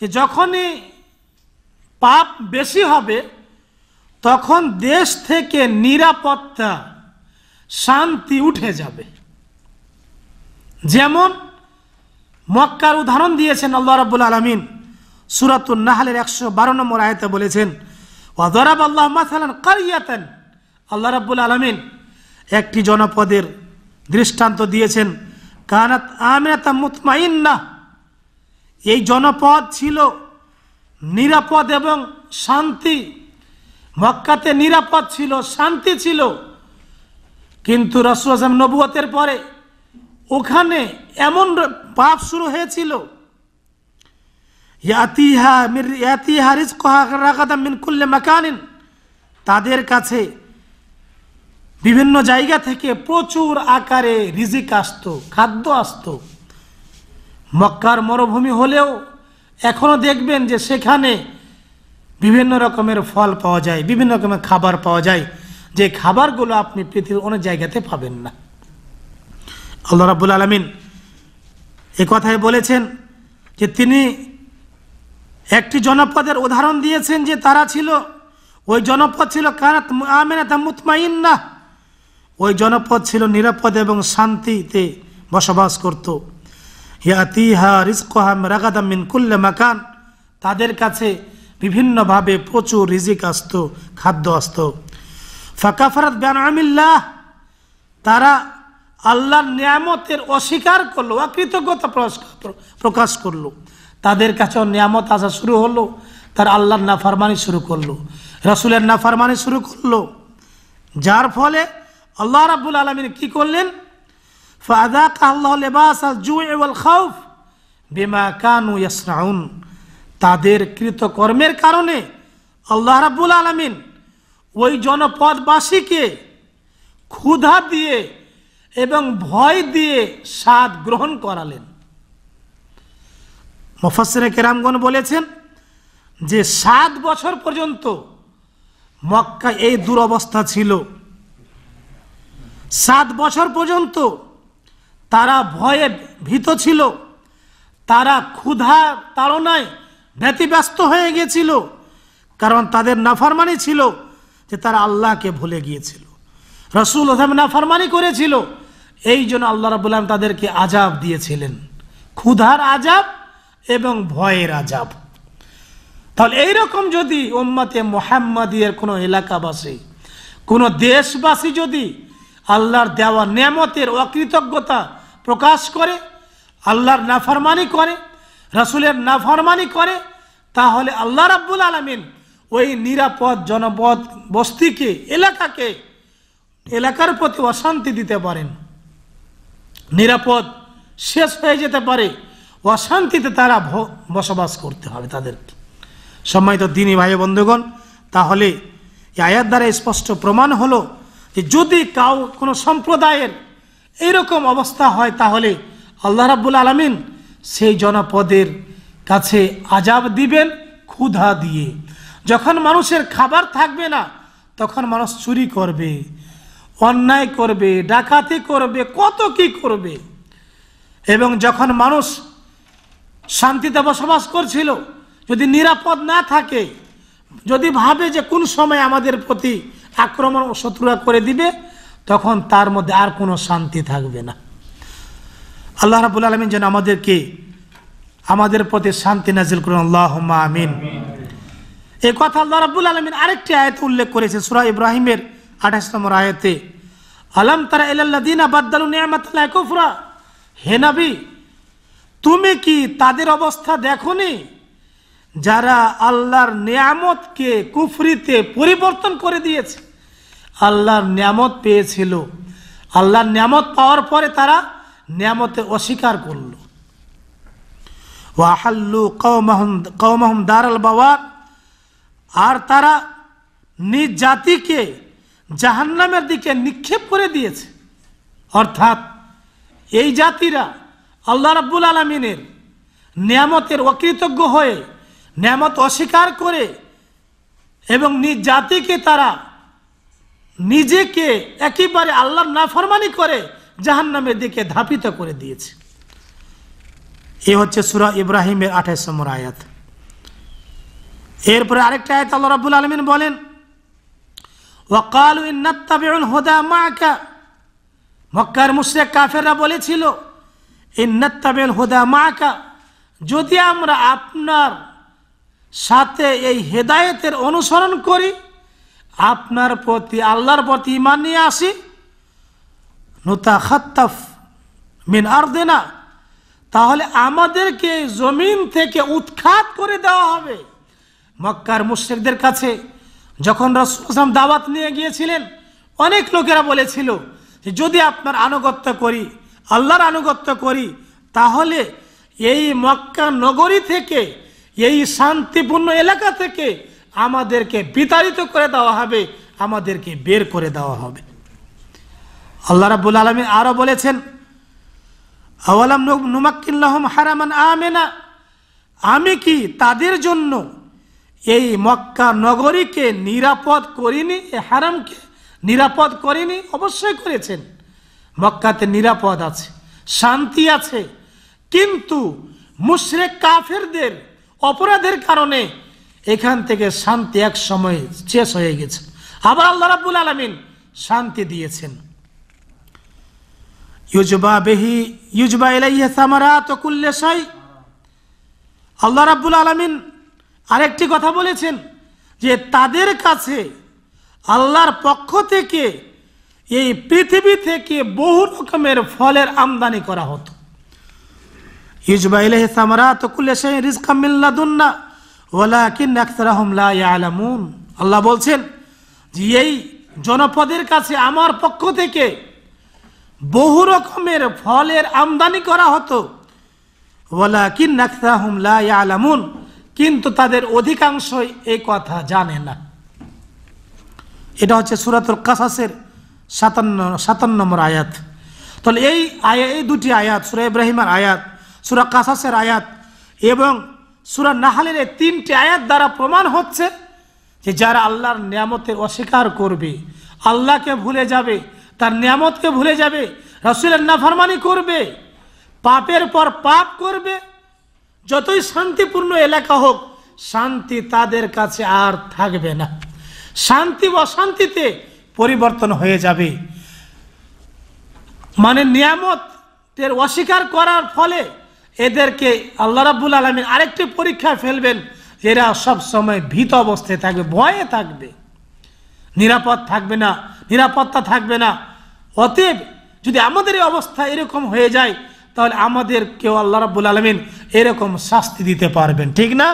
যে যখনই পাপ বেশি হবে, তখন দেশ থেকে নিরাপত্তা, শান্তি উঠে যাবে। যেমন মক্কার উদাহরণ দিয়েছেন আল্লাহ রাবুল আলমিন সুরাতুল নাহালের একশো বারো নম্বর আয়তে বলেছেন ওয়াদরাব আল্লাহ মাসালান কারিয়াতেন। আল্লাহ রাব্বুল আলমিন একটি জনপদের দৃষ্টান্ত দিয়েছেন, কানাত আমিনাতা মুতমাইন্না এই জনপদ ছিল নিরাপদ এবং শান্তি। মক্কাতে নিরাপদ ছিল, শান্তি ছিল। কিন্তু রসুল আসলাম নবুয়তের পরে ওখানে এমন পাপ শুরু হয়েছিল। তাদের কাছে বিভিন্ন জায়গা থেকে প্রচুর আকারে রিজিক আসতো, খাদ্য আসতো। মক্কার মরুভূমি হলেও এখনও দেখবেন যে সেখানে বিভিন্ন রকমের ফল পাওয়া যায়, বিভিন্ন রকমের খাবার পাওয়া যায়, যে খাবারগুলো আপনি পৃথিবীর অনেক জায়গাতে পাবেন না। আল্লাহ রাবুল আলমিন এ কথাই বলেছেন যে তিনি একটি জনপদের উদাহরণ দিয়েছেন যে তারা ছিল, ওই জনপদ ছিল কানাত আমেনাতা মুতমাইন্না। ওই জনপদ ছিল নিরাপদ এবং শান্তিতে বসবাস করত। ইয়াতিহা রিজকহাম রাগাদাম মিন কুল্লে মাকান। তাদের কাছে বিভিন্নভাবে প্রচুর রিজিক আসত, খাদ্য আসত। ফাকাফারাত ব্যান আমিল্লাহ তারা আল্লাহর নিয়ামতের অস্বীকার করল, অকৃতজ্ঞতা প্রকাশ- প্রকাশ করল। তাদের কাছেও নিয়ামত আসা শুরু হলো, তার আল্লাহর নাফারমানি শুরু করল, রসুলের নাফারমানি শুরু করল। যার ফলে আল্লাহ রাব্বুল আলমিন কি করলেন? বিমা কানু ইয়াসনাউন তাদের কৃতকর্মের কারণে আল্লাহ রাব্বুল আলমিন ওই জনপদবাসীকে ক্ষুধা দিয়ে এবং ভয় দিয়ে স্বাদ গ্রহণ করালেন। মুফাসসিরে কেরামগণ বলেছেন যে সাত বছর পর্যন্ত মক্কা এই দুরবস্থা ছিল। সাত বছর পর্যন্ত তারা ভয়ে ভীত ছিল। তারা ক্ষুধা তাড়নায় ব্যতিব্যস্ত হয়ে গিয়েছিল। কারণ তাদের নাফারমানি ছিল যে তারা আল্লাহকে ভুলে গিয়েছিল। রসুল ওসাম নাফরমানি করেছিল। এই জন্য আল্লাহ রাবুল আলম তাদেরকে আজাব দিয়েছিলেন। ক্ষুধার আজাব এবং ভয়ের আজাব তাহলে এইরকম যদি উম্মতে মোহাম্মদিয়ের কোনো এলাকাবাসী, কোনো দেশবাসী যদি আল্লাহর দেওয়া নেমতের অকৃতজ্ঞতা প্রকাশ করে, আল্লাহর নাফরমানি করে, রসুলের নাফরমানি করে, তাহলে আল্লাহ রাব্বুল আলমিন ওই নিরাপদ জনপদ বস্তিকে, এলাকাকে, এলাকার প্রতি অশান্তি দিতে পারেন। নিরাপদ শেষ হয়ে যেতে পারে, অশান্তিতে তারা বসবাস করতে হবে তাদেরকে সম্মানিত দিনী ভাই বন্ধুগণ, তাহলে আয়াত দ্বারা স্পষ্ট প্রমাণ হলো যদি কাউ কোনো সম্প্রদায়ের এইরকম অবস্থা হয়, তাহলে আল্লাহ রাব্বুল আলমিন সেই জনপদের কাছে আজাব দিবেন, ক্ষুধা দিয়ে। যখন মানুষের খাবার থাকবে না, তখন মানুষ চুরি করবে, অন্যায় করবে, ডাকাতি করবে, কত কি করবে। এবং যখন মানুষ শান্তিতে বসবাস করছিল, যদি নিরাপদ না থাকে যদি ভাবে যে কোন সময় আমাদের প্রতি আক্রমণ ও শত্রুরা করে দিবে, তখন তার মধ্যে আর কোনো শান্তি থাকবে না। আল্লাহ রাবুল আলমিন যেন আমাদেরকে আমাদের প্রতি শান্তি নাজিল করুন। আল্লাহ আমিন। এই কথা আল্লাহ রাবুল আলমিন আরেকটি আয়তে উল্লেখ করেছে, সুরা ইব্রাহিমের আঠাশ নম্বর আয়তে। আলম তারা এলাল্লাদিনা বাদ্দালু নিয়ামাতুল্লাহ কুফরা। হে তুমি কি তাদের অবস্থা দেখনি? যারা আল্লাহর নিয়ামতকে কুফরিতে পরিবর্তন করে দিয়েছে, আল্লাহর নিয়ামত পেয়েছিল। আল্লাহর নিয়ামত পাওয়ার পরে তারা নিয়ামতে অস্বীকার করল। ওয়াহাল্লু কৌমাহম কৌমাহম দারাল বাবার আর তারা নিজ জাতিকে জাহান্নামের দিকে নিক্ষেপ করে দিয়েছে। অর্থাৎ এই জাতিরা আল্লাহ রাব্বুল আলমিনের নিয়ামতের অকৃতজ্ঞ হয়ে নিয়ামত অস্বীকার করে এবং নিজ জাতিকে তারা নিজেকে একেবারে আল্লাহর নাফরমানি করে জাহান্নামের দিকে ধাপিত করে দিয়েছে। এ হচ্ছে সুরা ইব্রাহিমের আঠাশ নম্বর আয়াত। এরপরে আরেকটা আয়াত আল্লাহ রাব্বুল আলামিন বলেন, ওয়াকালু ইন্নাত্তাবিউল হুদা মাআকা। মক্কার মুশরিক কাফেররা বলেছিল, ইন্নাত্তাবিউল হুদা মাআকা। যদি আমরা আপনার সাথে এই হেদায়েতের অনুসরণ করি, আপনার প্রতি, আল্লাহর প্রতি ইমান নিয়ে আসি। নুতা খাত্তাফ মিন আরদেনা। তাহলে আমাদেরকে জমিন থেকে উৎখাত করে দেওয়া হবে। মক্কার মুশ্রিকদের কাছে যখন রসুলাম দাওয়াত নিয়ে গিয়েছিলেন, অনেক লোকেরা বলেছিল যে, যদি আপনার আনুগত্য করি, আল্লাহর আনুগত্য করি, তাহলে এই মক্কা নগরী থেকে এই শান্তিপূর্ণ এলাকা থেকে আমাদেরকে বিতাড়িত করে দেওয়া হবে, আমাদেরকে বের করে দেওয়া হবে। আল্লাহ রাবুল আলমী আরও বলেছেন, আওয়ালাম নুমাক্কিল্লাহম হারামান আমেনা? আমি কি তাদের জন্য এই মক্কা নগরীকে নিরাপদ করিনি, এ হারামকে নিরাপদ করিনি? অবশ্যই করেছেন। মক্কাতে নিরাপদ আছে, শান্তি আছে, কিন্তু মুশরেক কাফেরদের অপরাধের কারণে এখান থেকে শান্তি এক সময় শেষ হয়ে গেছে। আবার আল্লাহ রাব্বুল আলমিন শান্তি দিয়েছেন। ইউজবা বেহি, ইউজবা এলাইয়া সামারাত কুল্লে শাই। আল্লাহ রাব্বুল আলমিন আরেকটি কথা বলেছেন যে তাদের কাছে আল্লাহর পক্ষ থেকে এই পৃথিবী থেকে বহু রকমের ফলের আমদানি করা হতো। ইউজবা ইলাহি সামারাত কুল্লে শাই রিজকাম মিন লাদুন্না ওয়ালাকিন আকসারাহুম লা আল্লাহ বলছেন যে, এই জনপদের কাছে আমার পক্ষ থেকে বহু রকমের ফলের আমদানি করা হতো ওয়ালাকিন আকসারাহুম লা ইয়ালামুন কিন্তু তাদের অধিকাংশই এই কথা জানে না। এটা হচ্ছে সুরাতুল কাসাসের সাতান্ন সাতান্ন নম্বর আয়াত। তাহলে এই আয়া, এই দুটি আয়াত, সুরা ইব্রাহিমের আয়াত সুরা কাসাসের আয়াত এবং সুরা নাহালের তিনটি আয়াত দ্বারা প্রমাণ হচ্ছে যে যারা আল্লাহর নিয়ামতের অস্বীকার করবে, আল্লাহকে ভুলে যাবে, তার নিয়ামতকে ভুলে যাবে, রসুলের নাফরমানি করবে, পাপের পর পাপ করবে, যতই শান্তিপূর্ণ এলাকা হোক, শান্তি তাদের কাছে আর থাকবে না। শান্তি অশান্তিতে পরিবর্তন হয়ে যাবে। মানে নিয়ামতের অস্বীকার করার ফলে এদেরকে আল্লাহ রাবুল আলমিন আরেকটি পরীক্ষায় ফেলবেন, এরা সব সময় ভীত অবস্থায় থাকবে, ভয়ে থাকবে। নিরাপদ থাকবে না, নিরাপত্তা থাকবে না। অতএব যদি আমাদের এই অবস্থা এরকম হয়ে যায়, তাহলে আমাদের কেউ আল্লাহ রাবুল আলমিন এরকম শাস্তি দিতে পারবেন, ঠিক না?